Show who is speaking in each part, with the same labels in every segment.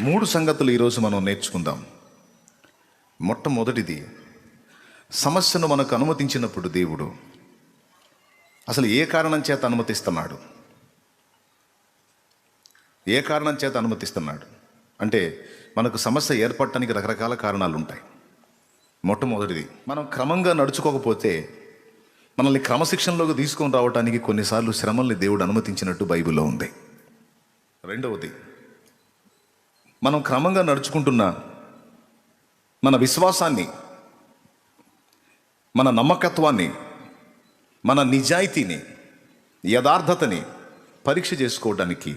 Speaker 1: మూడు సంగతులు ఈరోజు మనం నేర్చుకుందాం. మొట్టమొదటిది సమస్యను మనకు అనుమతించినప్పుడు దేవుడు అసలు ఏ కారణం చేత అనుమతిస్తున్నాడు? ఏ కారణం చేత అనుమతిస్తున్నాడు? అంటే మనకు సమస్య ఏర్పడటానికి రకరకాల కారణాలు ఉంటాయి మొట్టమొదటిది మనం క్రమంగా నడుచుకోకపోతే మనల్ని క్రమశిక్షణలోకి తీసుకొని రావడానికి కొన్నిసార్లు శ్రమల్ని దేవుడు అనుమతించినట్టు బైబిల్లో ఉంది. రెండవది మనం క్రమంగా నడుచుకుంటున్న మన విశ్వాసాన్ని మన నమ్మకత్వాన్ని మన నిజాయితీని యథార్థతని పరీక్ష చేసుకోవడానికి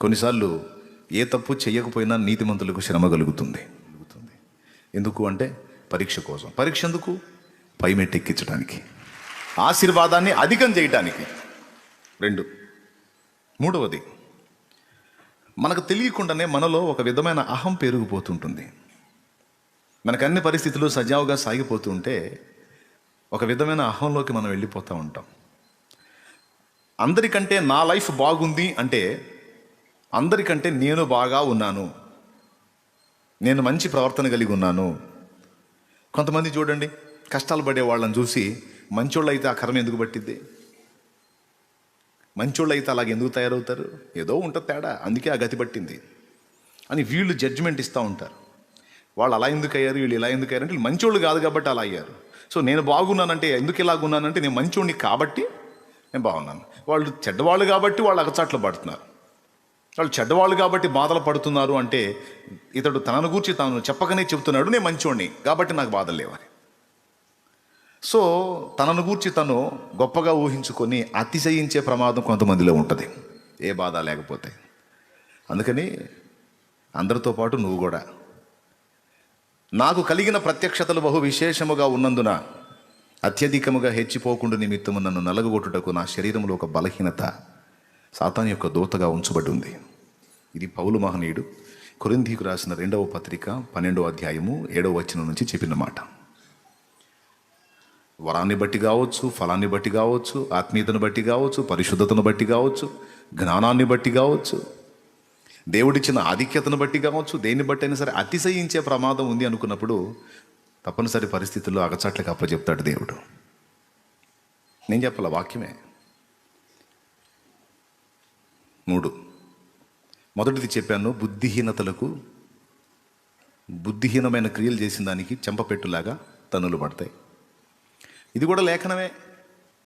Speaker 1: కొన్నిసార్లు ఏ తప్పు చేయకపోయినా నీతిమంతులకు శ్రమ కలుగుతుంది. కలుగుతుంది ఎందుకు అంటే పరీక్ష కోసం. పరీక్ష ఎందుకు? పై ఎక్కించడానికి. ఆశీర్వాదాన్ని అధికం చేయటానికి. రెండు. మూడవది మనకు తెలియకుండానే మనలో ఒక విధమైన అహం పెరిగిపోతుంటుంది. మనకు అన్ని పరిస్థితులు సజావుగా సాగిపోతుంటే ఒక విధమైన అహంలోకి మనం వెళ్ళిపోతూ ఉంటాం. అందరికంటే నా లైఫ్ బాగుంది అంటే అందరికంటే నేను బాగా ఉన్నాను. నేను మంచి ప్రవర్తన కలిగి ఉన్నాను. కొంతమంది చూడండి కష్టాలు పడే వాళ్ళని చూసి మంచోళ్ళు అయితే ఆ కర్మ ఎందుకు పట్టిద్ది? మంచోళ్ళు అయితే అలాగ ఎందుకు తయారవుతారు? ఏదో ఉంటుంది తేడా అందుకే ఆ గతి పట్టింది అని వీళ్ళు జడ్జిమెంట్ ఇస్తూ ఉంటారు. వాళ్ళు అలా ఎందుకు అయ్యారు? వీళ్ళు ఇలా ఎందుకు అయ్యారు? అంటే వీళ్ళు మంచోళ్ళు కాదు కాబట్టి అలా అయ్యారు. సో నేను బాగున్నానంటే ఎందుకు ఇలాగున్నానంటే నేను మంచోడిని కాబట్టి నేను బాగున్నాను. వాళ్ళు చెడ్డవాళ్ళు కాబట్టి వాళ్ళు అగచాట్లు పడుతున్నారు. వాళ్ళు చెడ్డవాళ్ళు కాబట్టి బాధలు పడుతున్నారు అంటే ఇతడు తనను గూర్చి తాను చెప్పకనే చెబుతున్నాడు నేను మంచోడిని కాబట్టి నాకు బాధలు లేవని. సో తనను గూర్చి తను గొప్పగా ఊహించుకొని అతిశయించే ప్రమాదం కొంతమందిలో ఉంటుంది. ఏ బాధ లేకపోతే. అందుకని అందరితో పాటు నువ్వు కూడా. నాకు కలిగిన ప్రత్యక్షతలు బహు విశేషముగా ఉన్నందున అత్యధికముగా హెచ్చిపోకుండా నిమిత్తము నన్ను నలగగొట్టుటకు నా శరీరంలో ఒక బలహీనత సాతాన్ యొక్క దూతగా ఉంచబడి ఉంది ఇది పౌలు మహనీయుడు కొరింధీకు రాసిన రెండవ పత్రిక పన్నెండవ అధ్యాయము ఏడవ వచనం నుంచి చెప్పిన మాట. వరాన్ని బట్టి కావచ్చు ఫలాన్ని బట్టి కావచ్చు ఆత్మీయతను బట్టి కావచ్చు పరిశుద్ధతను బట్టి కావచ్చు జ్ఞానాన్ని బట్టి కావచ్చు దేవుడిచ్చిన ఆధిక్యతను బట్టి కావచ్చు దేన్ని బట్టి అయినా సరే అతిశయించే ప్రమాదం ఉంది అనుకున్నప్పుడు తప్పనిసరి పరిస్థితుల్లో అగచాట్లకు అప్పచెప్తాడు దేవుడు. నేను చెప్పాల వాక్యమే? మూడు. మొదటిది చెప్పాను బుద్ధిహీనతలకు బుద్ధిహీనమైన క్రియలు చేసిన దానికి చెంపపెట్టులాగా తన్నులు పడతాయి. ఇది కూడా లేఖనమే.